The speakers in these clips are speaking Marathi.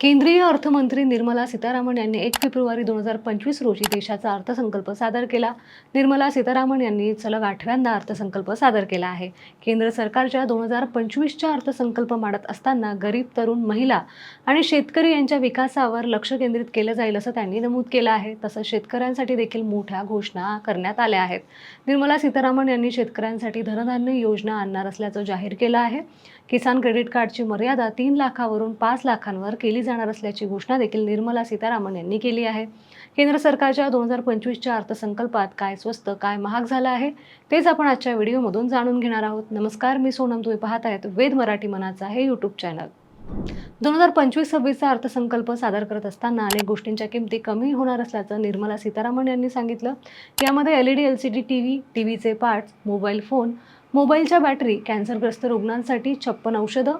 केंद्रीय अर्थमंत्री निर्मला सीतारामन यांनी एक फेब्रुवारी दोन हजार पंचवीस रोजी देशाचा अर्थसंकल्प सादर केला. निर्मला सीतारामन यांनी सलग आठव्यांदा अर्थसंकल्प सादर केला आहे. केंद्र सरकारच्या दोन हजार पंचवीसच्या अर्थसंकल्प मांडत असताना गरीब तरुण महिला आणि शेतकरी यांच्या विकासावर लक्ष केंद्रित केलं जाईल असं त्यांनी नमूद केलं आहे. तसंच शेतकऱ्यांसाठी देखील मोठ्या घोषणा करण्यात आल्या आहेत. निर्मला सीतारामन यांनी शेतकऱ्यांसाठी धनधान्य योजना आणणार असल्याचं जाहीर केलं आहे. किसान क्रेडिट कार्डची मर्यादा तीन लाखावरून पाच लाखांवर केली जाणार असल्याची घोषणा देखील निर्मला सीतारामन यांनी केली आहे. केंद्र सरकारच्या दोन हजार पंचवीसच्या अर्थसंकल्पात काय स्वस्त काय महाग झालं आहे तेच आपण आजच्या व्हिडिओमधून जाणून घेणार आहोत. नमस्कार मी सोनम तुम्ही पाहत आहेत वेद मराठी मनाचा हे यूट्यूब चॅनल दोन हजार पंचवीस सव्वीसचा अर्थसंकल्प सादर करत असताना अनेक गोष्टींच्या किमती कमी होणार असल्याचं निर्मला सीतारामन यांनी सांगितलं. यामध्ये L E D L C D T V T व्हीचे parts mobile phone मोबाईलच्या बॅटरी कॅन्सरग्रस्त रुग्णांसाठी छप्पन औषधं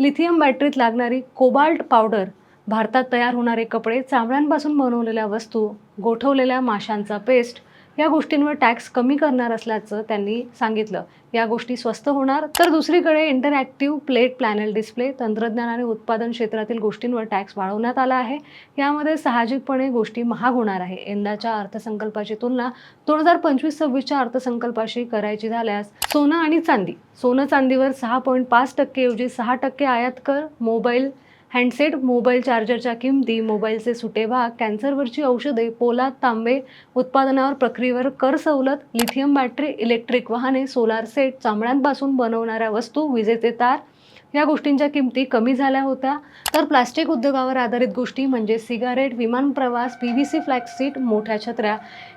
लिथियम बॅटरीत लागणारी कोबाल्ट पावडर भारतात तयार होणारे कपडे चामड्यांपासून बनवलेल्या वस्तू गोठवलेल्या माशांचा पेस्ट या गोष्टींवर टॅक्स कमी करणार असल्याचं त्यांनी सांगितलं. या गोष्टी स्वस्त होणार तर दुसरीकडे इंटरॅक्टिव्ह प्लेट प्लॅनल डिस्प्ले तंत्रज्ञान आणि उत्पादन क्षेत्रातील गोष्टींवर टॅक्स वाढवण्यात आला आहे. यामध्ये साहजिकपणे गोष्टी महाग होणार आहे. यंदाच्या अर्थसंकल्पाची तुलना दोन हजार पंचवीस सव्वीसच्या अर्थसंकल्पाशी करायची झाल्यास सोनं आणि चांदी सोनं चांदीवर सहा पॉईंट पाच टक्केऐवजी सहा टक्के आयात कर मोबाईल हँडसेट मोबाईल चार्जरच्या किमती मोबाईलचे सुटे भाग कॅन्सरवरची औषधे पोलाद तांबे उत्पादनावर प्रक्रियेवर कर सवलत लिथियम बॅटरी इलेक्ट्रिक वाहने सोलार सेट चामड्यांपासून बनवणाऱ्या वस्तू विजेचे तार या गोष्टींच्या किमती कमी झाल्या होत्या. तर प्लास्टिक उद्योगावर आधारित गोष्टी म्हणजे सिगारेट विमान प्रवास पी व्ही सी फ्लॅक्सीट मोठ्या छत्र्या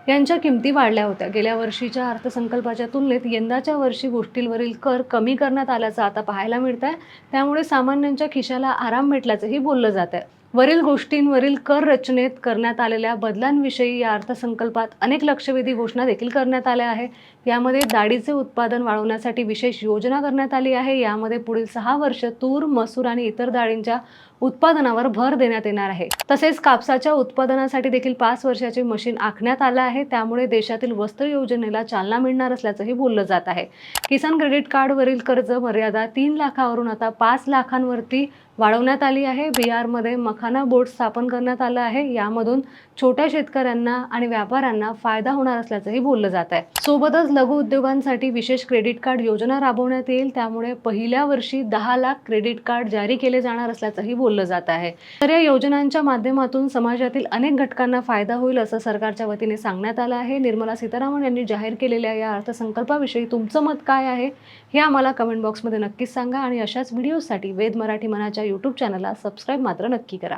यांच्या किमती वाढल्या होत्या. गेल्या वर्षीच्या अर्थसंकल्पाच्या तुलनेत यंदाच्या वर्षी गोष्टींवरील कर कमी करण्यात आल्याचं आता पाहायला मिळत आहे त्यामुळे सामान्यांच्या खिशाला आराम भेटल्याचंही बोललं जात आहे वरील गोष्टींवरील कर रचनेत करण्यात आलेल्या बदलांविषयी या अर्थसंकल्पात अनेक लक्षवेधी घोषणा देखील करण्यात आल्या आहे यामध्ये डाळीचे उत्पादन वाढवण्यासाठी विशेष योजना करण्यात आली आहे. यामध्ये पुढील सहा वर्ष तूर मसूर आणि इतर डाळींच्या उत्पादनावर भर देण्यात येणार आहे. तसेच कापसाच्या उत्पादनासाठी देखील पाच वर्षाचे मशीन आखण्यात आलं आहे. त्यामुळे देशातील वस्त्र योजनेला चालना मिळणार असल्याचंही बोललं जात आहे. किसान क्रेडिट कार्डवरील कर्ज मर्यादा तीन लाखावरून आता पाच लाखांवरती वाढवण्यात आली आहे. बिहारमध्ये मखाना बोर्ड स्थापन करण्यात आलं आहे. यामधून छोट्या शेतकऱ्यांना आणि व्यापाऱ्यांना फायदा होणार असल्याचंही बोललं जात आहे. सोबतच लघु उद्योगांसाठी विशेष क्रेडिट कार्ड योजना राबवण्यात येईल. त्यामुळे पहिल्या वर्षी दहा लाख क्रेडिट कार्ड जारी केले जाणार असल्याचंही बोललं जात आहे. तर या योजनांच्या माध्यमातून समाजातील अनेक घटकांना फायदा होईल असं सरकारच्या वतीने सांगण्यात आलं आहे. निर्मला सीतारामन यांनी जाहीर केलेल्या या अर्थसंकल्पाविषयी तुमचं मत काय आहे हे आम्हाला कमेंट बॉक्समध्ये नक्कीच सांगा आणि अशाच व्हिडिओसाठी वेद मराठी मनाच्या यूट्यूब चॅनलला सबस्क्राईब मात्र नक्की करा.